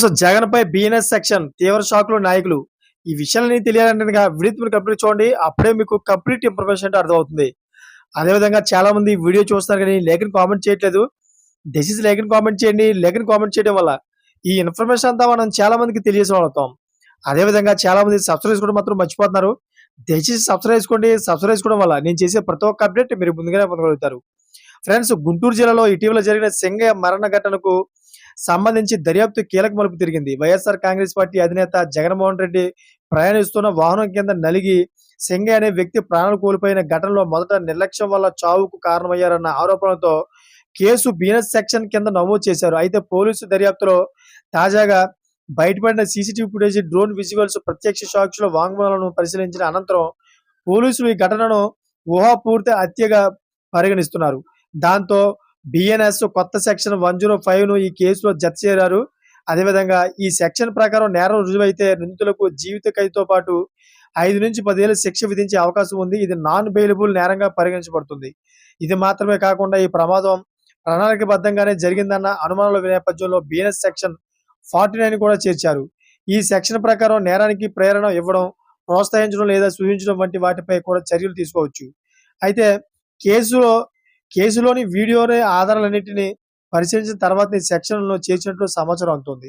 So Jagan పై BNS section తీవ్ర షాక్లు నాయకులు. ఈ విషయాలని తెలియాలంటే విడిత్ వీడియో మీరు కంప్లీట్ చూడండి అప్పుడే మీకు కంప్లీట్ ఇన్ఫర్మేషన్ అంటే అర్థమవుతుంది. అదేవిధంగా చాలా మంది వీడియో చూస్తున్నారు కానీ లేఖని కామెంట్ చేయట్లేదు. దయచేసి లేఖని కామెంట్ చేయండి లేఖని కామెంట్ చేయడం వల్ల ఈ ఇన్ఫర్మేషన్ అంతా మనం చాలా మందికి తెలియజేయగలుగుతాం. అదేవిధంగా చాలా మంది సబ్స్క్రైబ్ కూడా మాత్రం మర్చిపోతున్నారు. దయచేసి సబ్స్క్రైబ్ చేసుకోండి సబ్స్క్రైబ్ చేసుకోవడం వల్ల నేను చేసే ప్రతి ఒక్క అప్డేట్ మీరు ముందుగానే పొందగలుగుతారు. ఫ్రెండ్స్ గుంటూరు జిల్లాలో ఇటీవల జరిగిన సింగయ్య మరణ ఘటనకు సంబంధించి దర్యాప్తు కీలక మలుపు తిరిగింది. వైఎస్ఆర్ కాంగ్రెస్ పార్టీ అధినేత జగన్మోహన్ రెడ్డి ప్రయాణిస్తున్న వాహనం కింద నలిగి సింగయ్య అనే వ్యక్తి ప్రాణాలు కోల్పోయిన ఘటనలో మొదట నిర్లక్ష్యం వల్ల చావుకు కారణమయ్యారన్న ఆరోపణలతో కేసు బీనస్ సెక్షన్ కింద నమోదు చేశారు. అయితే పోలీసు దర్యాప్తులో తాజాగా బయటపడిన సీసీటీవీ ఫుటేజ్ డ్రోన్ విజువల్స్ ప్రత్యక్ష సాక్షుల వాంగ్మూలాలను పరిశీలించిన అనంతరం పోలీసులు ఈ ఘటనను ఊహాపూర్తి హత్యగా పరిగణిస్తున్నారు. దాంతో బిఎన్ఎస్ కొత్త సెక్షన్ వన్ జీరో ఫైవ్ను ఈ కేసులో జత చేరారు. అదేవిధంగా ఈ సెక్షన్ ప్రకారం నేరం రుజువైతే నిందితులకు జీవిత ఖైదుతో పాటు ఐదు నుంచి పదేళ్ళు శిక్ష విధించే అవకాశం ఉంది. ఇది నాన్ బెయిలబుల్ నేరంగా పరిగణించబడుతుంది. ఇది మాత్రమే కాకుండా ఈ ప్రమాదం ప్రణాళికబద్ధంగానే జరిగిందన్న అనుమానాల నేపథ్యంలో బిఎన్ఎస్ సెక్షన్ ఫార్టీ నైన్ కూడా చేర్చారు. ఈ సెక్షన్ ప్రకారం నేరానికి ప్రేరణ ఇవ్వడం ప్రోత్సహించడం లేదా సూచించడం వంటి వాటిపై కూడా చర్యలు తీసుకోవచ్చు. అయితే కేసులో కేసులోని వీడియోని ఆధారాలన్నింటినీ పరిశీలించిన తర్వాత ఈ సెక్షన్లో చేర్చినట్లు సమాచారం అందుతుంది.